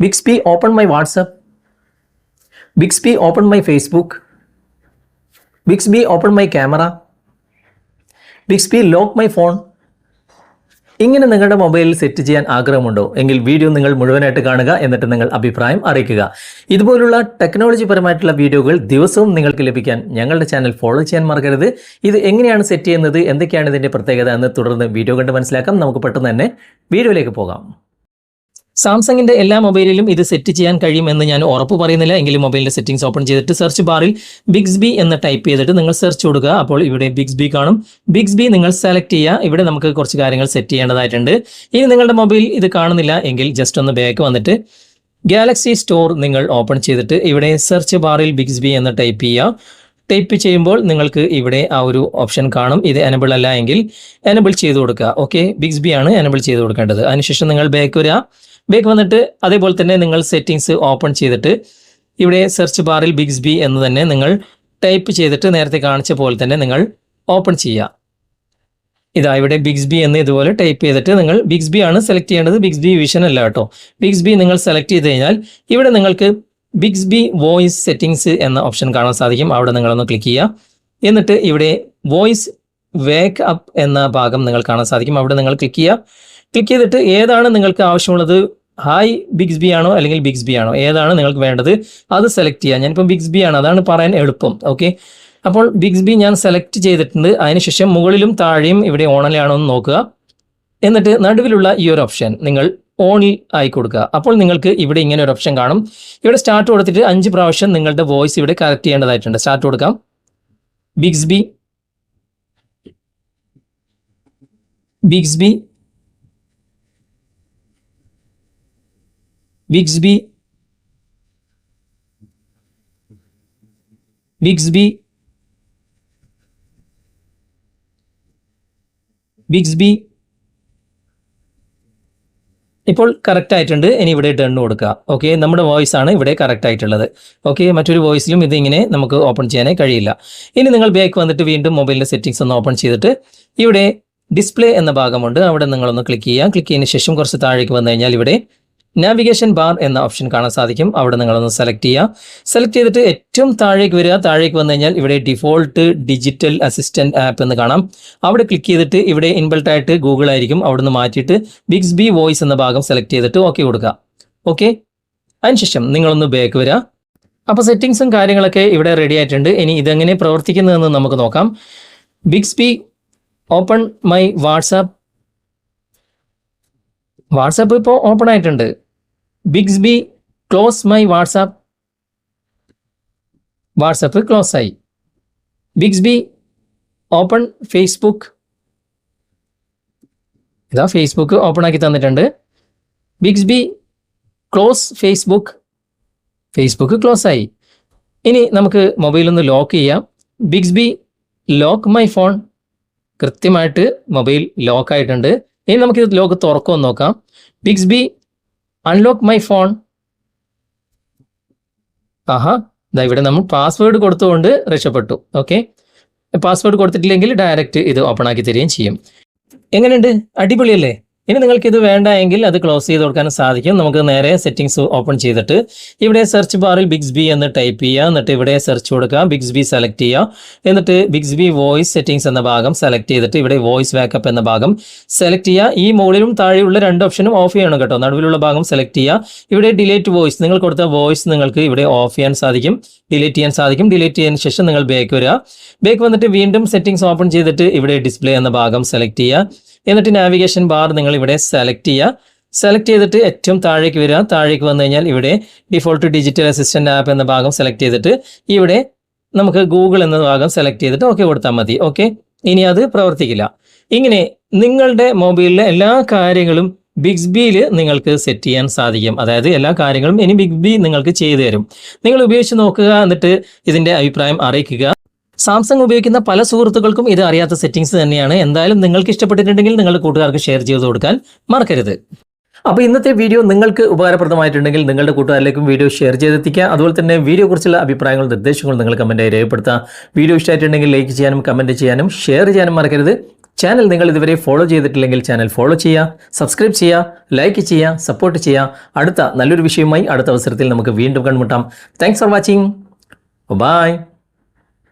Bixby, open my WhatsApp. Bixby, open my Facebook. Bixby, open my camera. Bixby, lock my phone ഇങ്ങനെ നിങ്ങളുടെ മൊബൈലിൽ set ചെയ്യാൻ ആഗ്രഹമുണ്ടോ? എങ്കിൽ വീഡിയോ നിങ്ങൾ മുഴുവനായിട്ട് കാണുക എന്നിട്ട് നിങ്ങൾ അഭിപ്രായം അറിയിക്കുക. ഇതുപോലുള്ള ടെക്നോളജി പരമായിട്ടുള്ള വീഡിയോകൾ ദിവസവും നിങ്ങൾക്ക് ലഭിക്കാൻ ഞങ്ങളുടെ ചാനൽ ഫോളോ ചെയ്യാൻ മറക്കരുത്. ഇത് എങ്ങനെയാണ് സെറ്റ് ചെയ്യുന്നത്? എന്തൊക്കെയാണ് ഇതിന്റെ പ്രത്യേകത? എന്ന് തുടർന്ന് വീഡിയോ കണ്ട് മനസ്സിലാക്കാം. നമുക്ക് പെട്ടെന്ന് തന്നെ വീഡിയോയിലേക്ക് പോകാം. സാംസങ്ങിന്റെ എല്ലാ മൊബൈലിലും ഇത് സെറ്റ് ചെയ്യാൻ കഴിയുമെന്ന് ഞാൻ ഉറപ്പ് പറയുന്നില്ല. എങ്കിലും മൊബൈലിന്റെ സെറ്റിംഗ്സ് ഓപ്പൺ ചെയ്തിട്ട് സെർച്ച് ബാറിൽ ബിഗ്സ് ബി എന്ന് ടൈപ്പ് ചെയ്തിട്ട് നിങ്ങൾ സെർച്ച് കൊടുക്കുക. അപ്പോൾ ഇവിടെ ബിഗ്സ് ബി കാണും. ബിഗ്സ് ബി നിങ്ങൾ സെലക്ട് ചെയ്യുക. ഇവിടെ നമുക്ക് കുറച്ച് കാര്യങ്ങൾ സെറ്റ് ചെയ്യേണ്ടതായിട്ടുണ്ട്. ഇനി നിങ്ങളുടെ മൊബൈൽ ഇത് കാണുന്നില്ല എങ്കിൽ ജസ്റ്റ് ഒന്ന് ബാക്ക് വന്നിട്ട് ഗാലക്സി സ്റ്റോർ നിങ്ങൾ ഓപ്പൺ ചെയ്തിട്ട് ഇവിടെ സെർച്ച് ബാറിൽ ബിഗ്സ് ബി എന്ന് ടൈപ്പ് ചെയ്യുക. ടൈപ്പ് ചെയ്യുമ്പോൾ നിങ്ങൾക്ക് ഇവിടെ ആ ഒരു ഓപ്ഷൻ കാണും. ഇത് എനബിൾ അല്ല എങ്കിൽ എനബിൾ ചെയ്ത് കൊടുക്കുക. ഓക്കെ ബിഗ്സ് ബി ആണ് എനബിൾ ചെയ്ത് കൊടുക്കേണ്ടത്. അതിനുശേഷം നിങ്ങൾ ബാക്ക് വരിക. ബാക്ക് വന്നിട്ട് അതേപോലെ തന്നെ നിങ്ങൾ സെറ്റിങ്സ് ഓപ്പൺ ചെയ്തിട്ട് ഇവിടെ സെർച്ച് ബാറിൽ ബിഗ്സ് ബി എന്ന് തന്നെ നിങ്ങൾ ടൈപ്പ് ചെയ്തിട്ട് നേരത്തെ കാണിച്ച പോലെ തന്നെ നിങ്ങൾ ഓപ്പൺ ചെയ്യുക. ഇതാ ഇവിടെ ബിഗ്സ് ബി എന്ന് ഇതുപോലെ ടൈപ്പ് ചെയ്തിട്ട് നിങ്ങൾ ബിഗ്സ് ബി ആണ് സെലക്ട് ചെയ്യേണ്ടത്. ബിഗ്സ് ബി വിഷൻ അല്ല കേട്ടോ. ബിഗ്സ് ബി നിങ്ങൾ സെലക്ട് ചെയ്ത് കഴിഞ്ഞാൽ ഇവിടെ നിങ്ങൾക്ക് ബിഗ്സ് ബി വോയിസ് സെറ്റിംഗ്സ് എന്ന ഓപ്ഷൻ കാണാൻ സാധിക്കും. അവിടെ നിങ്ങളൊന്ന് ക്ലിക്ക് ചെയ്യുക. എന്നിട്ട് ഇവിടെ വോയിസ് വേക്ക് അപ്പ് എന്ന ഭാഗം നിങ്ങൾ കാണാൻ സാധിക്കും. അവിടെ നിങ്ങൾ ക്ലിക്ക് ചെയ്യുക. ക്ലിക്ക് ചെയ്തിട്ട് ഏതാണ് നിങ്ങൾക്ക് ആവശ്യമുള്ളത്? ഹായ് ബിഗ്സ് ബി ആണോ അല്ലെങ്കിൽ ബിഗ്സ് ബി ആണോ? ഏതാണ് നിങ്ങൾക്ക് വേണ്ടത്? അത് സെലക്ട് ചെയ്യാം. ഞാനിപ്പോൾ ബിഗ്സ്ബി ആണ്. അതാണ് പറയാൻ എളുപ്പം. ഓക്കെ അപ്പോൾ ബിഗ്സ് ബി ഞാൻ സെലക്ട് ചെയ്തിട്ടുണ്ട്. അതിനുശേഷം മുകളിലും താഴെയും ഇവിടെ ഓണലാണോ എന്ന് നോക്കുക. എന്നിട്ട് നടുവിലുള്ള ഈ ഒരു ഓപ്ഷൻ നിങ്ങൾ ഓണിൽ ആയി കൊടുക്കുക. അപ്പോൾ നിങ്ങൾക്ക് ഇവിടെ ഇങ്ങനെ ഒരു ഓപ്ഷൻ കാണും. ഇവിടെ സ്റ്റാർട്ട് കൊടുത്തിട്ട് അഞ്ച് പ്രാവശ്യം നിങ്ങളുടെ വോയിസ് ഇവിടെ കറക്റ്റ് ചെയ്യേണ്ടതായിട്ടുണ്ട്. സ്റ്റാർട്ട് കൊടുക്കാം. Bixby Bixby Bixby Bixby Bixby. Bixby. ഇപ്പോൾ കറക്റ്റ് ആയിട്ടുണ്ട്. ഇനി ഇവിടെ ഡൺ കൊടുക്കുക. ഓക്കെ നമ്മുടെ വോയിസ് ആണ് ഇവിടെ കറക്റ്റ് ആയിട്ടുള്ളത്. ഓക്കെ മറ്റൊരു വോയിസിലും ഇതിങ്ങനെ നമുക്ക് ഓപ്പൺ ചെയ്യാനേ കഴിയില്ല. ഇനി നിങ്ങൾ ബാക്ക് വന്നിട്ട് വീണ്ടും മൊബൈലിന്റെ സെറ്റിംഗ്സ് ഒന്ന് ഓപ്പൺ ചെയ്തിട്ട് ഇവിടെ ഡിസ്പ്ലേ എന്ന ഭാഗമുണ്ട്. അവിടെ നിങ്ങളൊന്ന് ക്ലിക്ക് ചെയ്യുക ക്ലിക്ക് ചെയ്തതിന് ശേഷം കുറച്ച് താഴേക്ക് വന്നു കഴിഞ്ഞാൽ ഇവിടെ നാവിഗേഷൻ ബാർ എന്ന ഓപ്ഷൻ കാണാൻ സാധിക്കും. അവിടെ നിങ്ങളൊന്ന് സെലക്ട് ചെയ്യുക. സെലക്ട് ചെയ്തിട്ട് ഏറ്റവും താഴേക്ക് വരിക. താഴേക്ക് വന്നു കഴിഞ്ഞാൽ ഇവിടെ ഡിഫോൾട്ട് ഡിജിറ്റൽ അസിസ്റ്റന്റ് ആപ്പ് എന്ന് കാണാം. അവിടെ ക്ലിക്ക് ചെയ്തിട്ട് ഇവിടെ ഇൻബിൾട്ട് ആയിട്ട് ഗൂഗിൾ ആയിരിക്കും. അവിടെ നിന്ന് മാറ്റിയിട്ട് ബിഗ്സ് ബി വോയിസ് എന്ന ഭാഗം സെലക്ട് ചെയ്തിട്ട് ഓക്കെ കൊടുക്കുക. ഓക്കെ അതിനുശേഷം നിങ്ങളൊന്ന് ബാക്ക് വരിക. അപ്പോൾ സെറ്റിങ്സും കാര്യങ്ങളൊക്കെ ഇവിടെ റെഡി ആയിട്ടുണ്ട്. ഇനി ഇതെങ്ങനെ പ്രവർത്തിക്കുന്നതെന്ന് നമുക്ക് നോക്കാം. Bixby open my WhatsApp WhatsApp ഇപ്പോൾ ഓപ്പൺ ആയിട്ടുണ്ട്. Bixby close my WhatsApp WhatsApp close ആയി. ബിഗ്സ്ബി ഓപ്പൺ ഫേസ്ബുക്ക് ഇതാ ഫേസ്ബുക്ക് ഓപ്പൺ ആക്കി തന്നിട്ടുണ്ട്. Bixby close Facebook Facebook close ആയി. ഇനി നമുക്ക് മൊബൈൽ ഒന്ന് ലോക്ക് ചെയ്യാം. ബിഗ്സ്ബി ലോക്ക് മൈ ഫോൺ കൃത്യമായിട്ട് മൊബൈൽ ലോക്ക് ആയിട്ടുണ്ട്. ഇനി നമുക്ക് ഇത് ലോക്ക് തുറക്കുമെന്ന് നോക്കാം. ബിഗ്സ്ബി അൺലോക്ക് മൈ ഫോൺ ആഹാ ഇതാ ഇവിടെ നമ്മൾ പാസ്വേഡ് കൊടുത്തുകൊണ്ട് രക്ഷപ്പെട്ടു. ഓക്കെ പാസ്വേഡ് കൊടുത്തിട്ടില്ലെങ്കിൽ ഡയറക്റ്റ് ഇത് ഓപ്പൺ ആക്കി തരികയും ചെയ്യും. എങ്ങനെയുണ്ട്? അടിപൊളിയല്ലേ? ഇനി നിങ്ങൾക്ക് ഇത് വേണ്ട എങ്കിൽ അത് ക്ലോസ് ചെയ്ത് കൊടുക്കാൻ സാധിക്കും. നമുക്ക് നേരെ സെറ്റിംഗ്സ് ഓപ്പൺ ചെയ്തിട്ട് ഇവിടെ സെർച്ച് ബാറിൽ ബിഗ്സ് ബി എന്ന് ടൈപ്പ് ചെയ്യുക. എന്നിട്ട് ഇവിടെ സെർച്ച് കൊടുക്കുക. ബിഗ്സ് ബി സെലക്ട് ചെയ്യുക. എന്നിട്ട് ബിഗ്സ് ബി വോയിസ് സെറ്റിംഗ്സ് എന്ന ഭാഗം സെലക്ട് ചെയ്തിട്ട് ഇവിടെ വോയിസ് ബാക്കപ്പ് എന്ന ഭാഗം സെലക്ട് ചെയ്യുക. ഈ മുകളിലും താഴെയുള്ള രണ്ട് ഓപ്ഷനും ഓഫ് ചെയ്യണം കേട്ടോ. നടുവിലുള്ള ഭാഗം സെലക്ട് ചെയ്യുക. ഇവിടെ ഡിലേറ്റ് വോയിസ് നിങ്ങൾ കൊടുത്ത വോയിസ് നിങ്ങൾക്ക് ഇവിടെ ഓഫ് ചെയ്യാൻ സാധിക്കും. ഡിലീറ്റ് ചെയ്യാൻ സാധിക്കും. ഡിലീറ്റ് ചെയ്യാൻ ശേഷം നിങ്ങൾ ബേക്ക് വരിക. ബാക്ക് വന്നിട്ട് വീണ്ടും സെറ്റിംഗ്സ് ഓപ്പൺ ചെയ്തിട്ട് ഇവിടെ ഡിസ്പ്ലേ എന്ന ഭാഗം സെലക്ട് ചെയ്യുക. എന്നിട്ട് നാവിഗേഷൻ ബാർ നിങ്ങൾ ഇവിടെ സെലക്ട് ചെയ്യുക. സെലക്ട് ചെയ്തിട്ട് ഏറ്റവും താഴേക്ക് വരിക. താഴേക്ക് വന്നു കഴിഞ്ഞാൽ ഇവിടെ ഡിഫോൾട്ട് ഡിജിറ്റൽ അസിസ്റ്റന്റ് ആപ്പ് എന്ന ഭാഗം സെലക്ട് ചെയ്തിട്ട് ഇവിടെ നമുക്ക് ഗൂഗിൾ എന്ന ഭാഗം സെലക്ട് ചെയ്തിട്ട് ഓക്കെ കൊടുത്താൽ മതി. ഓക്കെ ഇനി അത് പ്രവർത്തിക്കില്ല. ഇങ്ങനെ നിങ്ങളുടെ മൊബൈലിലെ എല്ലാ കാര്യങ്ങളും ബിഗ്സ്ബിയിൽ നിങ്ങൾക്ക് സെറ്റ് ചെയ്യാൻ സാധിക്കും. അതായത് എല്ലാ കാര്യങ്ങളും ഇനി ബിഗ്ബി നിങ്ങൾക്ക് ചെയ്തു തരും. നിങ്ങൾ ഉപയോഗിച്ച് നോക്കുക എന്നിട്ട് ഇതിന്റെ അഭിപ്രായം അറിയിക്കുക. സാംസങ് ഉപയോഗിക്കുന്ന പല സുഹൃത്തുക്കൾക്കും ഇത് അറിയാത്ത സെറ്റിംഗ്സ് തന്നെയാണ്. എന്തായാലും നിങ്ങൾക്ക് ഇഷ്ടപ്പെട്ടിട്ടുണ്ടെങ്കിൽ നിങ്ങളുടെ കൂട്ടുകാർക്ക് ഷെയർ ചെയ്ത് കൊടുക്കാൻ മറക്കരുത്. അപ്പോൾ ഇന്നത്തെ വീഡിയോ നിങ്ങൾക്ക് ഉപകാരപ്രദമായിട്ടുണ്ടെങ്കിൽ നിങ്ങളുടെ കൂട്ടുകാരിലേക്കും വീഡിയോ ഷെയർ ചെയ്തെത്തിക്കുക. അതുപോലെ തന്നെ വീഡിയോ കുറിച്ചുള്ള അഭിപ്രായങ്ങളും നിർദ്ദേശങ്ങളും നിങ്ങൾ കമന്റായി രേഖപ്പെടുത്തുക. വീഡിയോ ഇഷ്ടമായിട്ടുണ്ടെങ്കിൽ ലൈക്ക് ചെയ്യാനും കമന്റ് ചെയ്യാനും ഷെയർ ചെയ്യാനും മറക്കരുത്. ചാനൽ നിങ്ങൾ ഇതുവരെ ഫോളോ ചെയ്തിട്ടില്ലെങ്കിൽ ചാനൽ ഫോളോ ചെയ്യുക. സബ്സ്ക്രൈബ് ചെയ്യുക ലൈക്ക് ചെയ്യുക സപ്പോർട്ട് ചെയ്യുക. അടുത്ത നല്ലൊരു വിഷയവുമായി അടുത്ത അവസരത്തിൽ നമുക്ക് വീണ്ടും കണ്ടുമുട്ടാം. Thanks for watching bye